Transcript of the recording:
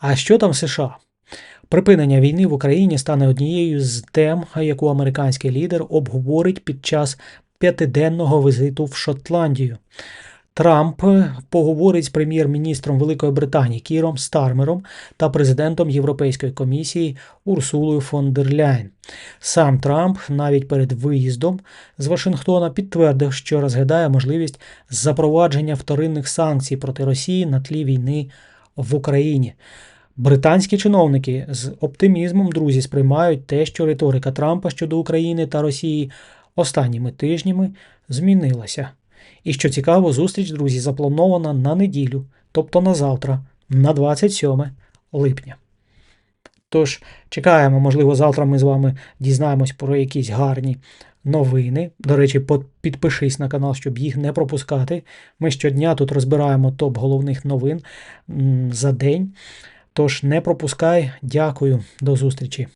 А що там США? Припинення війни в Україні стане однією з тем, яку американський лідер обговорить під час п'ятиденного візиту в Шотландію. Трамп поговорить з прем'єр-міністром Великої Британії Кіром Стармером та президентом Європейської комісії Урсулою фон дер Ляйн. Сам Трамп навіть перед виїздом з Вашингтона підтвердив, що розглядає можливість запровадження вторинних санкцій проти Росії на тлі війни в Україні. Британські чиновники з оптимізмом, друзі, сприймають те, що риторика Трампа щодо України та Росії останніми тижнями змінилася. І що цікаво, зустріч, друзі, запланована на неділю, тобто на завтра, на 27 липня. Тож, чекаємо, можливо, завтра ми з вами дізнаємось про якісь гарні новини. До речі, підпишись на канал, щоб їх не пропускати. Ми щодня тут розбираємо топ головних новин за день. Тож не пропускай. Дякую, до зустрічі.